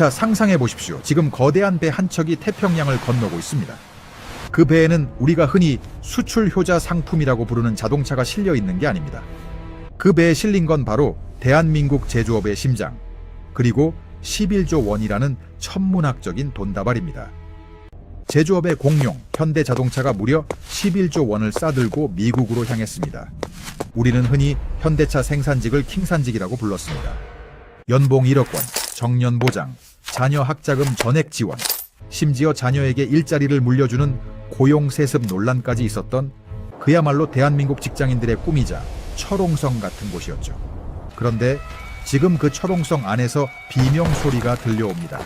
자, 상상해 보십시오. 지금 거대한 배 한 척이 태평양을 건너고 있습니다. 그 배에는 우리가 흔히 수출 효자 상품이라고 부르는 자동차가 실려 있는 게 아닙니다. 그 배에 실린 건 바로 대한민국 제조업의 심장, 그리고 11조 원이라는 천문학적인 돈다발입니다. 제조업의 공룡 현대 자동차가 무려 11조 원을 싸들고 미국으로 향했습니다. 우리는 흔히 현대차 생산직을 킹산직이라고 불렀습니다. 연봉 1억 원, 정년 보장, 자녀 학자금 전액 지원, 심지어 자녀에게 일자리를 물려주는 고용 세습 논란까지 있었던 그야말로 대한민국 직장인들의 꿈이자 철옹성 같은 곳이었죠. 그런데 지금 그 철옹성 안에서 비명 소리가 들려옵니다.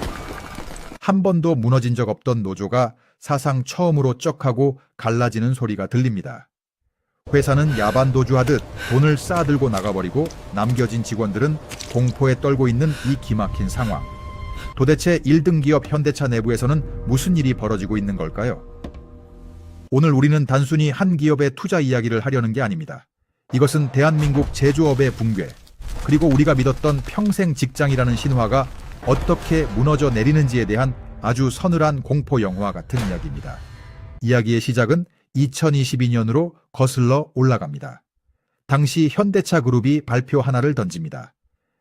한 번도 무너진 적 없던 노조가 사상 처음으로 쩍하고 갈라지는 소리가 들립니다. 회사는 야반 도주하듯 돈을 싸들고 나가버리고 남겨진 직원들은 공포에 떨고 있는 이 기막힌 상황. 도대체 1등 기업 현대차 내부에서는 무슨 일이 벌어지고 있는 걸까요? 오늘 우리는 단순히 한 기업의 투자 이야기를 하려는 게 아닙니다. 이것은 대한민국 제조업의 붕괴, 그리고 우리가 믿었던 평생 직장이라는 신화가 어떻게 무너져 내리는지에 대한 아주 서늘한 공포 영화 같은 이야기입니다. 이야기의 시작은 2022년으로 거슬러 올라갑니다. 당시 현대차 그룹이 발표 하나를 던집니다.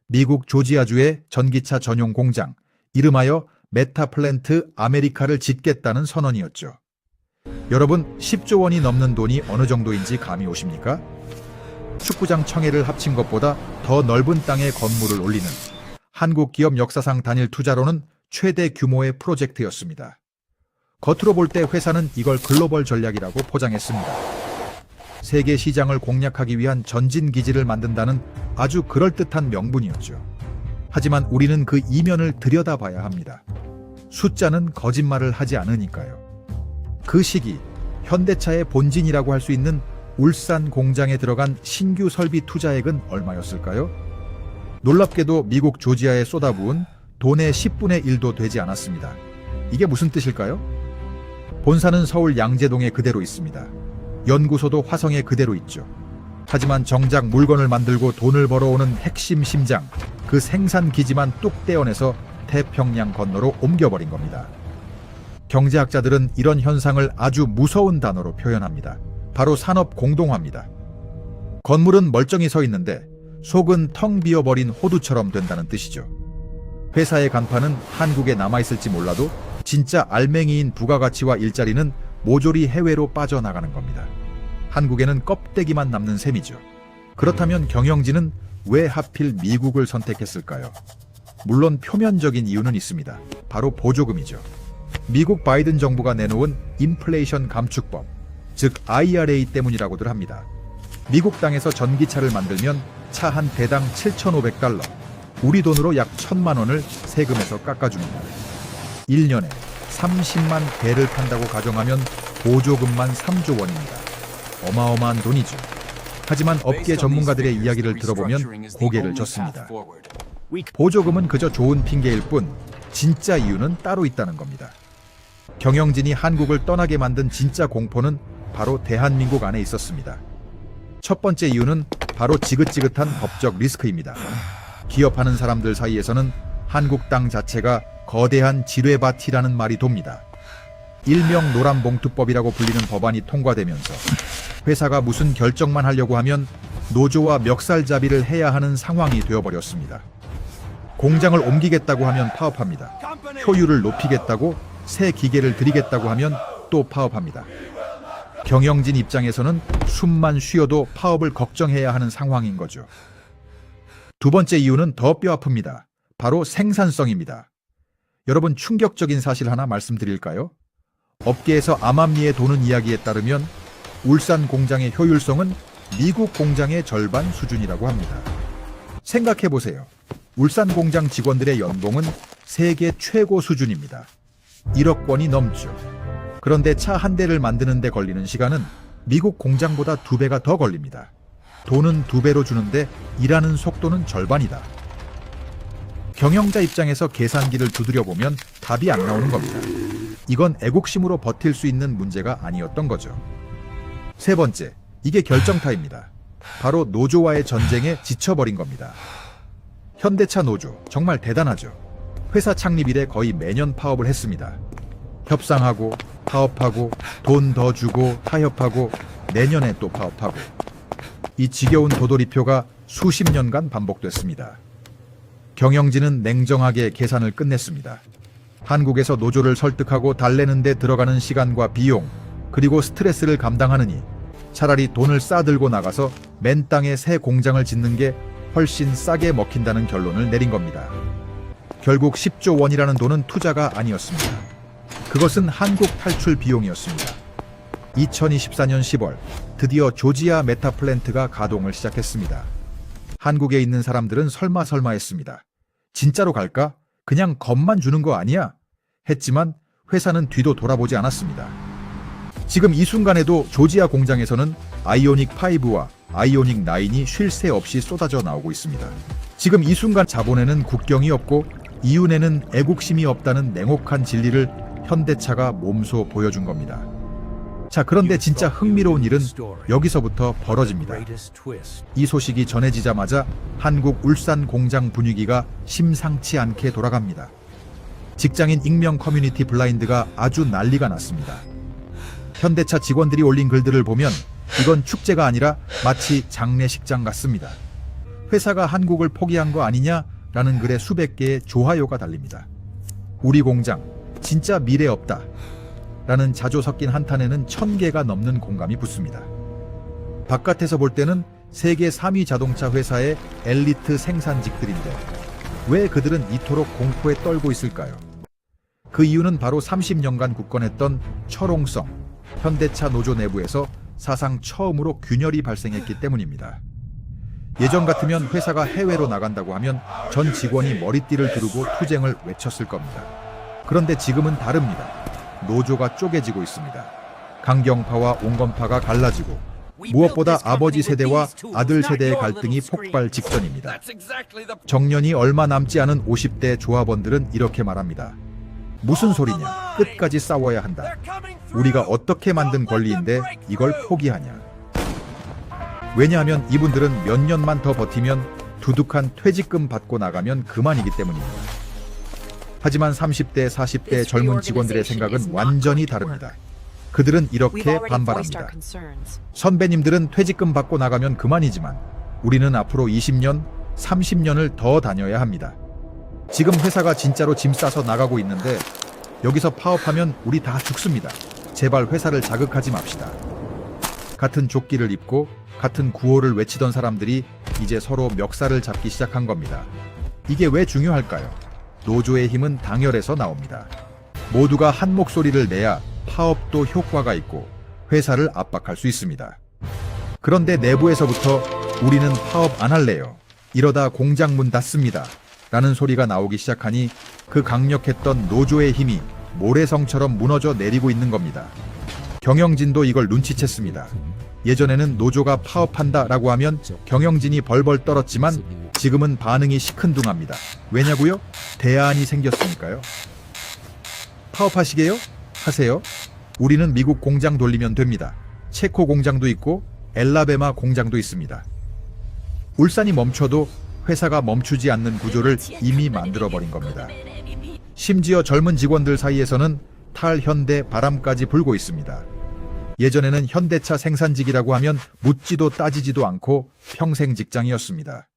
미국 조지아주의 전기차 전용 공장, 이름하여 메타플랜트 아메리카를 짓겠다는 선언이었죠. 여러분, 10조 원이 넘는 돈이 어느 정도인지 감이 오십니까? 축구장 청해를 합친 것보다 더 넓은 땅에 건물을 올리는 한국 기업 역사상 단일 투자로는 최대 규모의 프로젝트였습니다. 겉으로 볼 때 회사는 이걸 글로벌 전략이라고 포장했습니다. 세계 시장을 공략하기 위한 전진 기지를 만든다는 아주 그럴듯한 명분이었죠. 하지만 우리는 그 이면을 들여다봐야 합니다. 숫자는 거짓말을 하지 않으니까요. 그 시기 현대차의 본진이라고 할 수 있는 울산 공장에 들어간 신규 설비 투자액은 얼마였을까요? 놀랍게도 미국 조지아에 쏟아부은 돈의 10분의 1도 되지 않았습니다. 이게 무슨 뜻일까요? 본사는 서울 양재동에 그대로 있습니다. 연구소도 화성에 그대로 있죠. 하지만 정작 물건을 만들고 돈을 벌어오는 핵심 심장, 그 생산 기지만 뚝 떼어내서 태평양 건너로 옮겨버린 겁니다. 경제학자들은 이런 현상을 아주 무서운 단어로 표현합니다. 바로 산업 공동화입니다. 건물은 멀쩡히 서 있는데 속은 텅 비어버린 호두처럼 된다는 뜻이죠. 회사의 간판은 한국에 남아있을지 몰라도 진짜 알맹이인 부가가치와 일자리는 모조리 해외로 빠져나가는 겁니다. 한국에는 껍데기만 남는 셈이죠. 그렇다면 경영진은 왜 하필 미국을 선택했을까요? 물론 표면적인 이유는 있습니다. 바로 보조금이죠. 미국 바이든 정부가 내놓은 인플레이션 감축법, 즉 IRA 때문이라고들 합니다. 미국 땅에서 전기차를 만들면 차 한 대당 7,500달러, 우리 돈으로 약 1,000만 원을 세금에서 깎아줍니다. 1년에 30만 대를 판다고 가정하면 보조금만 3조 원입니다. 어마어마한 돈이죠. 하지만 업계 전문가들의 이야기를 들어보면 고개를 젓습니다. 보조금은 그저 좋은 핑계일 뿐 진짜 이유는 따로 있다는 겁니다. 경영진이 한국을 떠나게 만든 진짜 공포는 바로 대한민국 안에 있었습니다. 첫 번째 이유는 바로 지긋지긋한 법적 리스크입니다. 기업하는 사람들 사이에서는 한국 땅 자체가 거대한 지뢰밭이라는 말이 돕니다. 일명 노란봉투법이라고 불리는 법안이 통과되면서 회사가 무슨 결정만 하려고 하면 노조와 멱살잡이를 해야 하는 상황이 되어버렸습니다. 공장을 옮기겠다고 하면 파업합니다. 효율을 높이겠다고 새 기계를 들이겠다고 하면 또 파업합니다. 경영진 입장에서는 숨만 쉬어도 파업을 걱정해야 하는 상황인 거죠. 두 번째 이유는 더 뼈아픕니다. 바로 생산성입니다. 여러분 충격적인 사실 하나 말씀드릴까요? 업계에서 암암리에 도는 이야기에 따르면 울산 공장의 효율성은 미국 공장의 절반 수준이라고 합니다. 생각해 보세요. 울산 공장 직원들의 연봉은 세계 최고 수준입니다. 1억 원이 넘죠. 그런데 차 한 대를 만드는데 걸리는 시간은 미국 공장보다 두 배가 더 걸립니다. 돈은 두 배로 주는데 일하는 속도는 절반이다. 경영자 입장에서 계산기를 두드려 보면 답이 안 나오는 겁니다. 이건 애국심으로 버틸 수 있는 문제가 아니었던 거죠. 세 번째, 이게 결정타입니다. 바로 노조와의 전쟁에 지쳐버린 겁니다. 현대차 노조, 정말 대단하죠. 회사 창립 이래 거의 매년 파업을 했습니다. 협상하고 파업하고 돈 더 주고 타협하고 내년에 또 파업하고 이 지겨운 도돌이표가 수십 년간 반복됐습니다. 경영진은 냉정하게 계산을 끝냈습니다. 한국에서 노조를 설득하고 달래는 데 들어가는 시간과 비용 그리고 스트레스를 감당하느니 차라리 돈을 싸들고 나가서 맨 땅에 새 공장을 짓는 게 훨씬 싸게 먹힌다는 결론을 내린 겁니다. 결국 10조 원이라는 돈은 투자가 아니었습니다. 그것은 한국 탈출 비용이었습니다. 2024년 10월 드디어 조지아 메타 플랜트가 가동을 시작했습니다. 한국에 있는 사람들은 설마 설마 했습니다. 진짜로 갈까? 그냥 겁만 주는 거 아니야? 했지만 회사는 뒤도 돌아보지 않았습니다. 지금 이 순간에도 조지아 공장에서는 아이오닉 5와 아이오닉 9이 쉴 새 없이 쏟아져 나오고 있습니다. 지금 이 순간 자본에는 국경이 없고 이윤에는 애국심이 없다는 냉혹한 진리를 현대차가 몸소 보여준 겁니다. 자, 그런데 진짜 흥미로운 일은 여기서부터 벌어집니다. 이 소식이 전해지자마자 한국 울산 공장 분위기가 심상치 않게 돌아갑니다. 직장인 익명 커뮤니티 블라인드가 아주 난리가 났습니다. 현대차 직원들이 올린 글들을 보면 이건 축제가 아니라 마치 장례식장 같습니다. 회사가 한국을 포기한 거 아니냐라는 글에 수백 개의 좋아요가 달립니다. 우리 공장 진짜 미래 없다. 라는 자조 섞인 한탄에는 천 개가 넘는 공감이 붙습니다. 바깥에서 볼 때는 세계 3위 자동차 회사의 엘리트 생산직들인데 왜 그들은 이토록 공포에 떨고 있을까요? 그 이유는 바로 30년간 굳건했던 철옹성, 현대차 노조 내부에서 사상 처음으로 균열이 발생했기 때문입니다. 예전 같으면 회사가 해외로 나간다고 하면 전 직원이 머리띠를 두르고 투쟁을 외쳤을 겁니다. 그런데 지금은 다릅니다. 노조가 쪼개지고 있습니다. 강경파와 온건파가 갈라지고 무엇보다 아버지 세대와 아들 세대의 갈등이 폭발 직전입니다. 정년이 얼마 남지 않은 50대 조합원들은 이렇게 말합니다. 무슨 소리냐? 끝까지 싸워야 한다. 우리가 어떻게 만든 권리인데 이걸 포기하냐? 왜냐하면 이분들은 몇 년만 더 버티면 두둑한 퇴직금 받고 나가면 그만이기 때문입니다. 하지만 30대, 40대 젊은 직원들의 생각은 완전히 다릅니다. 그들은 이렇게 반발합니다. 선배님들은 퇴직금 받고 나가면 그만이지만 우리는 앞으로 20년, 30년을 더 다녀야 합니다. 지금 회사가 진짜로 짐 싸서 나가고 있는데 여기서 파업하면 우리 다 죽습니다. 제발 회사를 자극하지 맙시다. 같은 조끼를 입고 같은 구호를 외치던 사람들이 이제 서로 멱살을 잡기 시작한 겁니다. 이게 왜 중요할까요? 노조의 힘은 당열에서 나옵니다. 모두가 한 목소리를 내야 파업도 효과가 있고 회사를 압박할 수 있습니다. 그런데 내부에서부터 우리는 파업 안 할래요. 이러다 공장 문 닫습니다. 라는 소리가 나오기 시작하니 그 강력했던 노조의 힘이 모래성처럼 무너져 내리고 있는 겁니다. 경영진도 이걸 눈치챘습니다. 예전에는 노조가 파업한다 라고 하면 경영진이 벌벌 떨었지만 지금은 반응이 시큰둥합니다. 왜냐고요? 대안이 생겼으니까요. 파업하시게요? 하세요. 우리는 미국 공장 돌리면 됩니다. 체코 공장도 있고 엘라베마 공장도 있습니다. 울산이 멈춰도 회사가 멈추지 않는 구조를 이미 만들어 버린 겁니다. 심지어 젊은 직원들 사이에서는 탈현대 바람까지 불고 있습니다. 예전에는 현대차 생산직이라고 하면 묻지도 따지지도 않고 평생 직장이었습니다.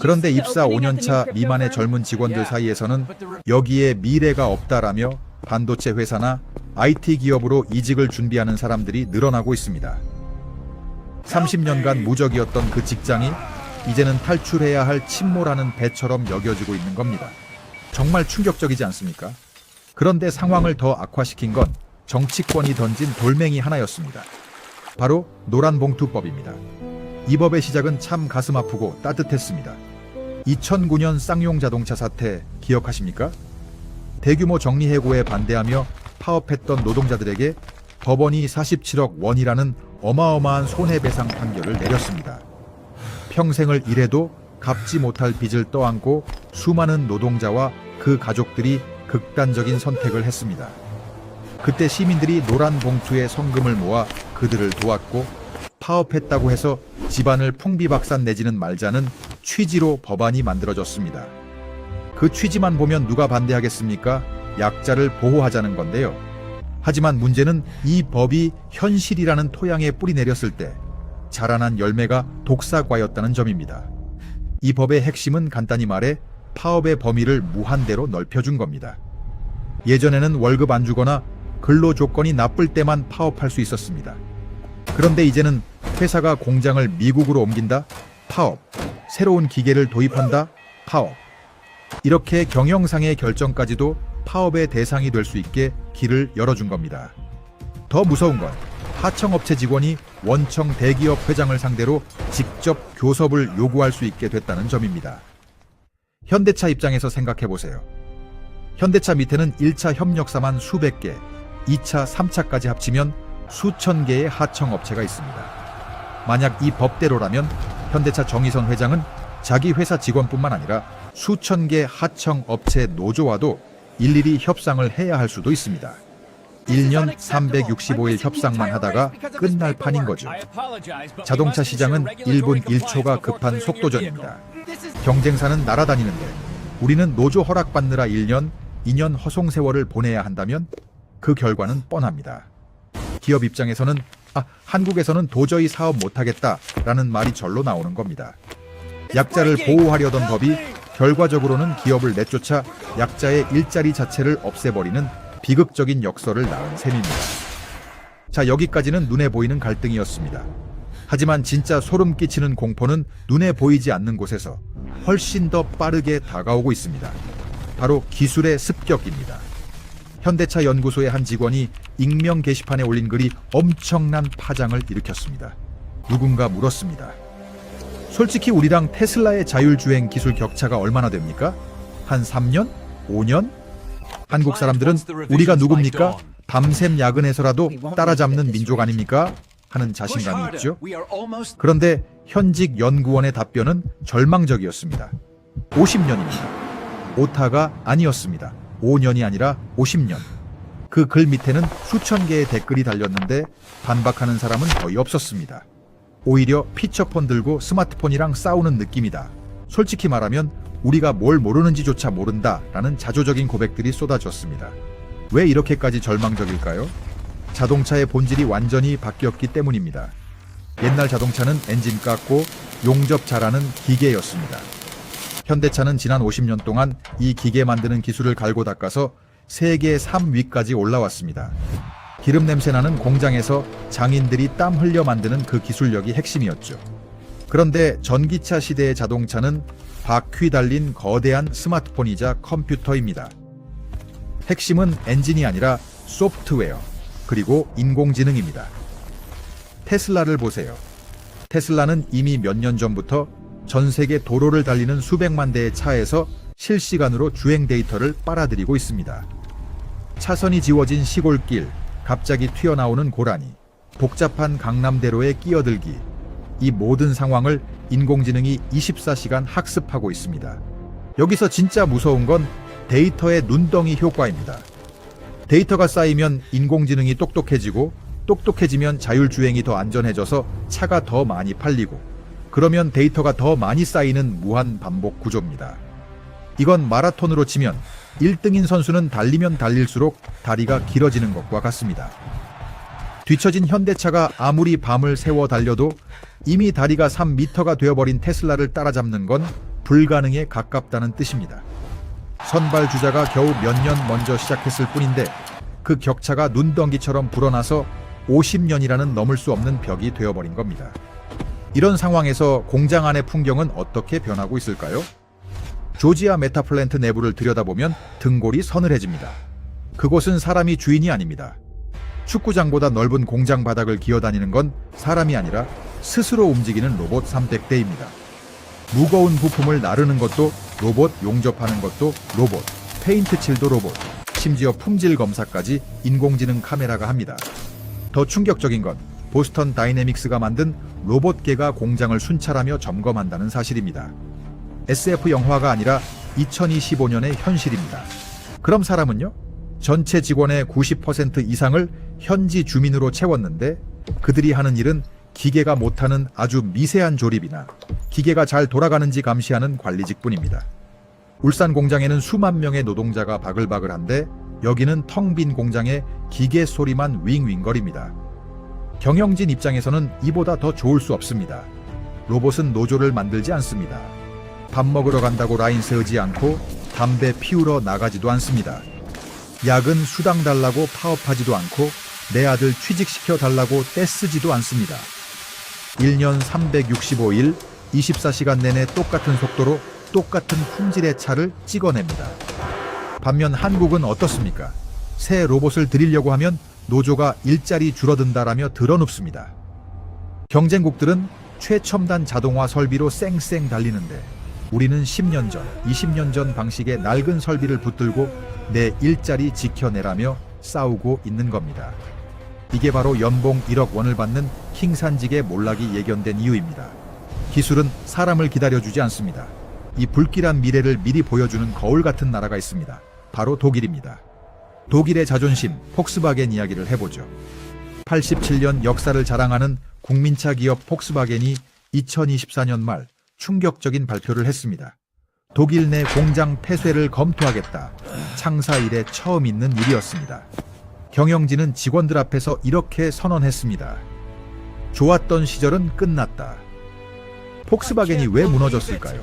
그런데 입사 5년차 미만의 젊은 직원들 사이에서는 여기에 미래가 없다라며 반도체 회사나 IT 기업으로 이직을 준비하는 사람들이 늘어나고 있습니다. 30년간 무적이었던 그 직장이 이제는 탈출해야 할 침몰하는 배처럼 여겨지고 있는 겁니다. 정말 충격적이지 않습니까? 그런데 상황을 더 악화시킨 건 정치권이 던진 돌멩이 하나였습니다. 바로 노란 봉투법입니다. 이 법의 시작은 참 가슴 아프고 따뜻했습니다. 2009년 쌍용 자동차 사태 기억하십니까? 대규모 정리해고에 반대하며 파업했던 노동자들에게 법원이 47억 원이라는 어마어마한 손해배상 판결을 내렸습니다. 평생을 일해도 갚지 못할 빚을 떠안고 수많은 노동자와 그 가족들이 극단적인 선택을 했습니다. 그때 시민들이 노란 봉투에 성금을 모아 그들을 도왔고 파업했다고 해서 집안을 풍비박산 내지는 말자는 취지로 법안이 만들어졌습니다. 그 취지만 보면 누가 반대하겠습니까? 약자를 보호하자는 건데요. 하지만 문제는 이 법이 현실이라는 토양에 뿌리 내렸을 때 자라난 열매가 독사과였다는 점입니다. 이 법의 핵심은 간단히 말해 파업의 범위를 무한대로 넓혀준 겁니다. 예전에는 월급 안 주거나 근로 조건이 나쁠 때만 파업할 수 있었습니다. 그런데 이제는 회사가 공장을 미국으로 옮긴다? 파업. 새로운 기계를 도입한다? 파업. 이렇게 경영상의 결정까지도 파업의 대상이 될 수 있게 길을 열어준 겁니다. 더 무서운 건 하청업체 직원이 원청 대기업 회장을 상대로 직접 교섭을 요구할 수 있게 됐다는 점입니다. 현대차 입장에서 생각해 보세요. 현대차 밑에는 1차 협력사만 수백 개, 2차, 3차까지 합치면 수천 개의 하청업체가 있습니다. 만약 이 법대로라면 현대차 정의선 회장은 자기 회사 직원뿐만 아니라 수천 개 하청업체 노조와도 일일이 협상을 해야 할 수도 있습니다. 1년 365일 협상만 하다가 끝날 판인 거죠. 자동차 시장은 1분 1초가 급한 속도전입니다. 경쟁사는 날아다니는데 우리는 노조 허락받느라 1년, 2년 허송 세월을 보내야 한다면 그 결과는 뻔합니다. 기업 입장에서는 아, 한국에서는 도저히 사업 못하겠다라는 말이 절로 나오는 겁니다. 약자를 보호하려던 법이 결과적으로는 기업을 내쫓아 약자의 일자리 자체를 없애버리는 비극적인 역설을 낳은 셈입니다. 자, 여기까지는 눈에 보이는 갈등이었습니다. 하지만 진짜 소름 끼치는 공포는 눈에 보이지 않는 곳에서 훨씬 더 빠르게 다가오고 있습니다. 바로 기술의 습격입니다. 현대차 연구소의 한 직원이 익명 게시판에 올린 글이 엄청난 파장을 일으켰습니다. 누군가 물었습니다. 솔직히 우리랑 테슬라의 자율주행 기술 격차가 얼마나 됩니까? 한 3년? 5년? 한국 사람들은 우리가 누굽니까? 밤샘 야근해서라도 따라잡는 민족 아닙니까? 하는 자신감이 있죠. 그런데 현직 연구원의 답변은 절망적이었습니다. 50년입니다. 오타가 아니었습니다. 5년이 아니라 50년. 그 글 밑에는 수천 개의 댓글이 달렸는데 반박하는 사람은 거의 없었습니다. 오히려 피처폰 들고 스마트폰이랑 싸우는 느낌이다. 솔직히 말하면 우리가 뭘 모르는지조차 모른다라는 자조적인 고백들이 쏟아졌습니다. 왜 이렇게까지 절망적일까요? 자동차의 본질이 완전히 바뀌었기 때문입니다. 옛날 자동차는 엔진 깎고 용접 잘하는 기계였습니다. 현대차는 지난 50년 동안 이 기계 만드는 기술을 갈고 닦아서 세계 3위까지 올라왔습니다. 기름 냄새 나는 공장에서 장인들이 땀 흘려 만드는 그 기술력이 핵심이었죠. 그런데 전기차 시대의 자동차는 바퀴 달린 거대한 스마트폰이자 컴퓨터입니다. 핵심은 엔진이 아니라 소프트웨어, 그리고 인공지능입니다. 테슬라를 보세요. 테슬라는 이미 몇 년 전부터 전 세계 도로를 달리는 수백만 대의 차에서 실시간으로 주행 데이터를 빨아들이고 있습니다. 차선이 지워진 시골길, 갑자기 튀어나오는 고라니, 복잡한 강남대로의 끼어들기, 이 모든 상황을 인공지능이 24시간 학습하고 있습니다. 여기서 진짜 무서운 건 데이터의 눈덩이 효과입니다. 데이터가 쌓이면 인공지능이 똑똑해지고 똑똑해지면 자율주행이 더 안전해져서 차가 더 많이 팔리고 그러면 데이터가 더 많이 쌓이는 무한 반복 구조입니다. 이건 마라톤으로 치면 1등인 선수는 달리면 달릴수록 다리가 길어지는 것과 같습니다. 뒤처진 현대차가 아무리 밤을 새워 달려도 이미 다리가 3미터가 되어버린 테슬라를 따라잡는 건 불가능에 가깝다는 뜻입니다. 선발 주자가 겨우 몇 년 먼저 시작했을 뿐인데 그 격차가 눈덩이처럼 불어나서 50년이라는 넘을 수 없는 벽이 되어버린 겁니다. 이런 상황에서 공장 안의 풍경은 어떻게 변하고 있을까요? 조지아 메타플랜트 내부를 들여다보면 등골이 서늘해집니다. 그곳은 사람이 주인이 아닙니다. 축구장보다 넓은 공장 바닥을 기어다니는 건 사람이 아니라 스스로 움직이는 로봇 300대입니다. 무거운 부품을 나르는 것도 로봇, 용접하는 것도 로봇, 페인트 칠도 로봇, 심지어 품질 검사까지 인공지능 카메라가 합니다. 더 충격적인 건 보스턴 다이내믹스가 만든 로봇계가 공장을 순찰하며 점검한다는 사실입니다. SF 영화가 아니라 2025년의 현실입니다. 그럼 사람은요? 전체 직원의 90% 이상을 현지 주민으로 채웠는데 그들이 하는 일은 기계가 못하는 아주 미세한 조립이나 기계가 잘 돌아가는지 감시하는 관리직뿐입니다. 울산 공장에는 수만 명의 노동자가 바글바글한데 여기는 텅 빈 공장에 기계 소리만 윙윙거립니다. 경영진 입장에서는 이보다 더 좋을 수 없습니다. 로봇은 노조를 만들지 않습니다. 밥 먹으러 간다고 라인 세우지 않고 담배 피우러 나가지도 않습니다. 야근 수당 달라고 파업하지도 않고 내 아들 취직시켜 달라고 떼쓰지도 않습니다. 1년 365일 24시간 내내 똑같은 속도로 똑같은 품질의 차를 찍어냅니다. 반면 한국은 어떻습니까? 새 로봇을 들이려고 하면 노조가 일자리 줄어든다라며 드러눕습니다. 경쟁국들은 최첨단 자동화 설비로 쌩쌩 달리는데 우리는 10년 전, 20년 전 방식의 낡은 설비를 붙들고 내 일자리 지켜내라며 싸우고 있는 겁니다. 이게 바로 연봉 1억 원을 받는 킹산직의 몰락이 예견된 이유입니다. 기술은 사람을 기다려주지 않습니다. 이 불길한 미래를 미리 보여주는 거울 같은 나라가 있습니다. 바로 독일입니다. 독일의 자존심, 폭스바겐 이야기를 해보죠. 87년 역사를 자랑하는 국민차 기업 폭스바겐이 2024년 말 충격적인 발표를 했습니다. 독일 내 공장 폐쇄를 검토하겠다. 창사 이래 처음 있는 일이었습니다. 경영진은 직원들 앞에서 이렇게 선언했습니다. 좋았던 시절은 끝났다. 폭스바겐이 왜 무너졌을까요?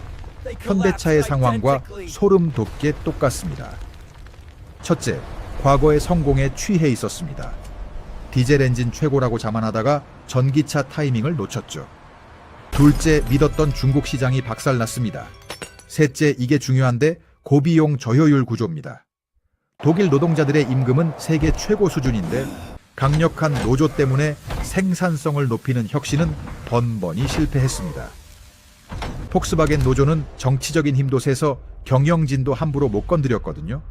현대차의 상황과 소름 돋게 똑같습니다. 첫째, 과거의 성공에 취해 있었습니다. 디젤 엔진 최고라고 자만하다가 전기차 타이밍을 놓쳤죠. 둘째, 믿었던 중국 시장이 박살났습니다. 셋째, 이게 중요한데 고비용 저효율 구조입니다. 독일 노동자들의 임금은 세계 최고 수준인데 강력한 노조 때문에 생산성을 높이는 혁신은 번번이 실패했습니다. 폭스바겐 노조는 정치적인 힘도 세서 경영진도 함부로 못 건드렸거든요.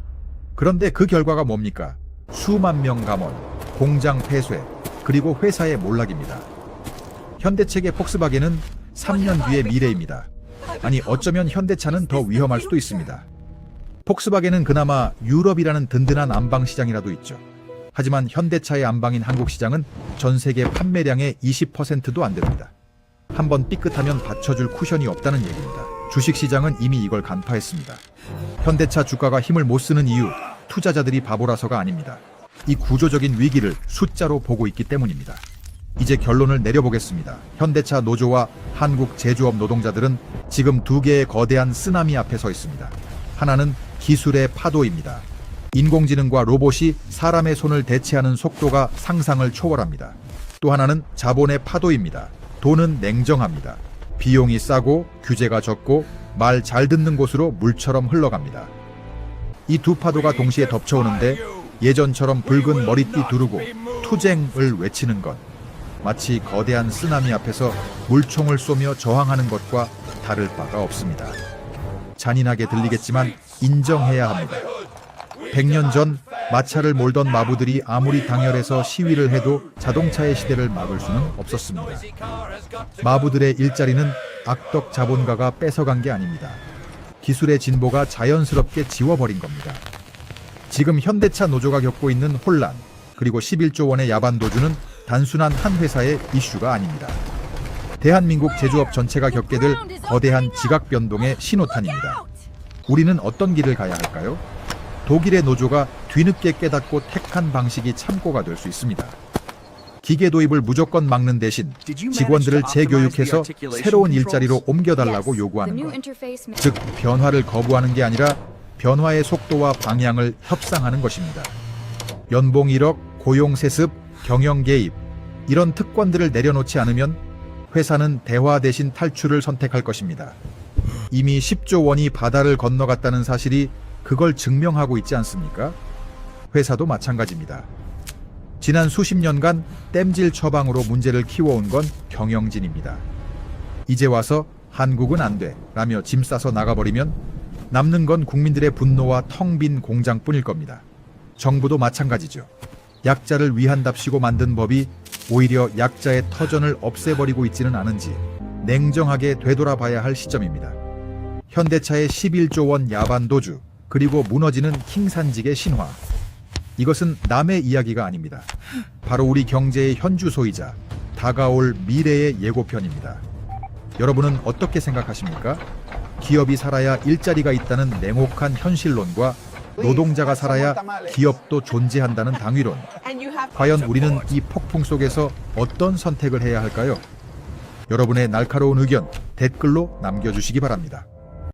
그런데 그 결과가 뭡니까? 수만 명 감원, 공장 폐쇄, 그리고 회사의 몰락입니다. 현대책의 폭스바겐은 3년 뒤의 미래입니다. 아니 어쩌면 현대차는 더 위험할 수도 있습니다. 폭스바겐은 그나마 유럽이라는 든든한 안방 시장이라도 있죠. 하지만 현대차의 안방인 한국 시장은 전 세계 판매량의 20%도 안 됩니다. 한번 삐끗하면 받쳐줄 쿠션이 없다는 얘기입니다. 주식 시장은 이미 이걸 간파했습니다. 현대차 주가가 힘을 못 쓰는 이유, 투자자들이 바보라서가 아닙니다. 이 구조적인 위기를 숫자로 보고 있기 때문입니다. 이제 결론을 내려보겠습니다. 현대차 노조와 한국 제조업 노동자들은 지금 두 개의 거대한 쓰나미 앞에 서 있습니다. 하나는 기술의 파도입니다. 인공지능과 로봇이 사람의 손을 대체하는 속도가 상상을 초월합니다. 또 하나는 자본의 파도입니다. 돈은 냉정합니다. 비용이 싸고 규제가 적고 말 잘 듣는 곳으로 물처럼 흘러갑니다. 이 두 파도가 동시에 덮쳐오는데 예전처럼 붉은 머리띠 두르고 투쟁을 외치는 것 마치 거대한 쓰나미 앞에서 물총을 쏘며 저항하는 것과 다를 바가 없습니다. 잔인하게 들리겠지만 인정해야 합니다. 100년 전 마차를 몰던 마부들이 아무리 당열해서 시위를 해도 자동차의 시대를 막을 수는 없었습니다. 마부들의 일자리는 악덕 자본가가 뺏어간 게 아닙니다. 기술의 진보가 자연스럽게 지워버린 겁니다. 지금 현대차 노조가 겪고 있는 혼란, 그리고 11조 원의 야반 도주는 단순한 한 회사의 이슈가 아닙니다. 대한민국 제조업 전체가 겪게 될 거대한 지각 변동의 신호탄입니다. 우리는 어떤 길을 가야 할까요? 독일의 노조가 뒤늦게 깨닫고 택한 방식이 참고가 될 수 있습니다. 기계 도입을 무조건 막는 대신 직원들을 재교육해서 새로운 일자리로 옮겨달라고 요구하는 것. 즉 변화를 거부하는 게 아니라 변화의 속도와 방향을 협상하는 것입니다. 연봉 1억, 고용 세습, 경영 개입 이런 특권들을 내려놓지 않으면 회사는 대화 대신 탈출을 선택할 것입니다. 이미 10조 원이 바다를 건너갔다는 사실이 그걸 증명하고 있지 않습니까? 회사도 마찬가지입니다. 지난 수십 년간 땜질 처방으로 문제를 키워온 건 경영진입니다. 이제 와서 한국은 안 돼. 라며 짐 싸서 나가버리면 남는 건 국민들의 분노와 텅 빈 공장뿐일 겁니다. 정부도 마찬가지죠. 약자를 위한답시고 만든 법이 오히려 약자의 터전을 없애버리고 있지는 않은지 냉정하게 되돌아봐야 할 시점입니다. 현대차의 11조 원 야반 도주, 그리고 무너지는 킹산직의 신화. 이것은 남의 이야기가 아닙니다. 바로 우리 경제의 현주소이자 다가올 미래의 예고편입니다. 여러분은 어떻게 생각하십니까? 기업이 살아야 일자리가 있다는 냉혹한 현실론과 노동자가 살아야 기업도 존재한다는 당위론. 과연 우리는 이 폭풍 속에서 어떤 선택을 해야 할까요? 여러분의 날카로운 의견 댓글로 남겨주시기 바랍니다.